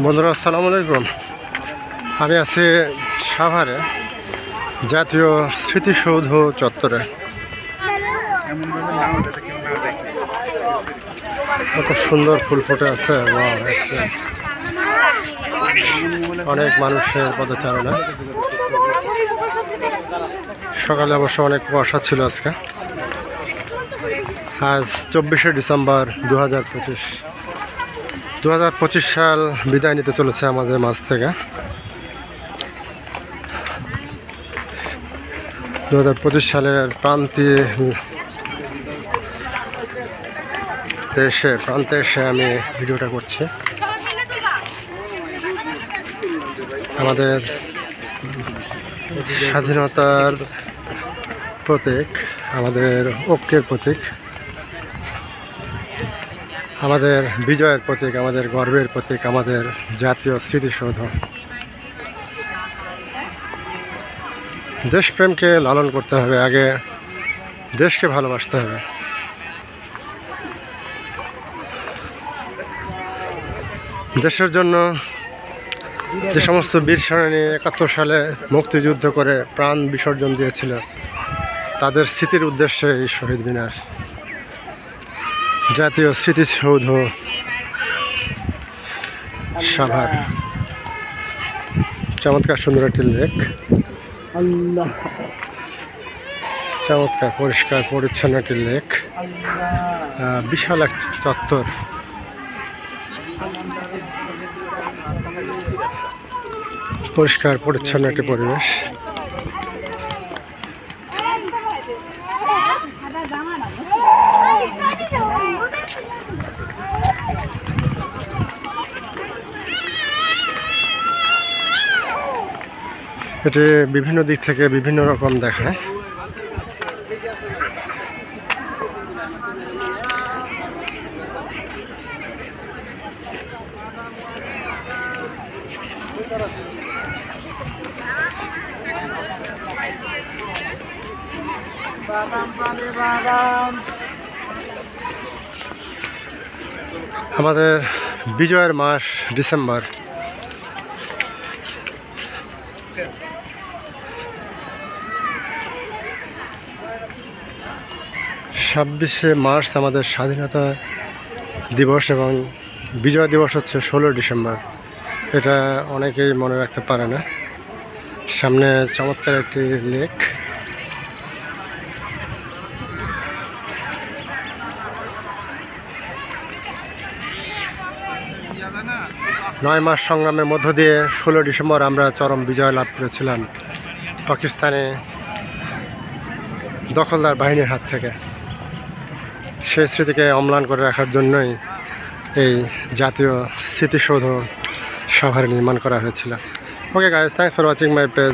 বন্ধুরা, আসসালামু আলাইকুম। আমি আছি সাভারে, জাতীয় স্মৃতিসৌধ চত্বরে। কত সুন্দর ফুল ফুটে আছে. অনেক মানুষের পদচারণা। সকালে অবশ্য অনেক কুয়াশা ছিল আজকে। আজ চব্বিশে ডিসেম্বর দু হাজার পঁচিশ। দু হাজার পঁচিশ সাল বিদায় নিতে চলেছে আমাদের মাছ থেকে। দু হাজার পঁচিশ সালের প্রান্তি এসে, প্রান্তে এসে আমি ভিডিওটা করছি। আমাদের স্বাধীনতার প্রতীক, আমাদের ঐক্যের প্রতীক। আমাদের বিজয়ের প্রতীক, আমাদের গর্বের প্রতীক, আমাদের জাতীয় স্মৃতিসৌধ। দেশপ্রেমকে লালন করতে হবে আগে, দেশকে ভালোবাসতে হবে। দেশের জন্য যে সমস্ত বীর সেনানী একাত্তর সালে মুক্তিযুদ্ধ করে প্রাণ বিসর্জন দিয়েছিল, তাদের স্মৃতির উদ্দেশ্যে এই শহীদ মিনার। জাতীয় স্মৃতিসৌধ সাভার। চমৎকার সুন্দর একটি লেক। চমৎকার পরিষ্কার পরিচ্ছন্ন একটি লেক। বিশাল এক চত্বর। পরিষ্কার পরিচ্ছন্ন একটি পরিবেশ। এটি বিভিন্ন দিক থেকে বিভিন্ন রকম দেখায় আমাদের বিজয়ের মাস ডিসেম্বর। ছাব্বিশে মার্চ আমাদের স্বাধীনতা দিবস এবং বিজয় দিবস হচ্ছে ষোলো ডিসেম্বর। এটা অনেকেই মনে রাখতে পারে না। সামনে চমৎকার একটি লেক। নয় মাস সংগ্রামের মধ্য দিয়ে ষোলো ডিসেম্বর আমরা চরম বিজয় লাভ করেছিলাম পাকিস্তানে দখলদার বাহিনীর হাত থেকে। সেই স্মৃতিকে অম্লান করে রাখার জন্যই এই জাতীয় স্মৃতিসৌধ সভার নির্মাণ করা হয়েছিল। Okay guys thanks for watching my page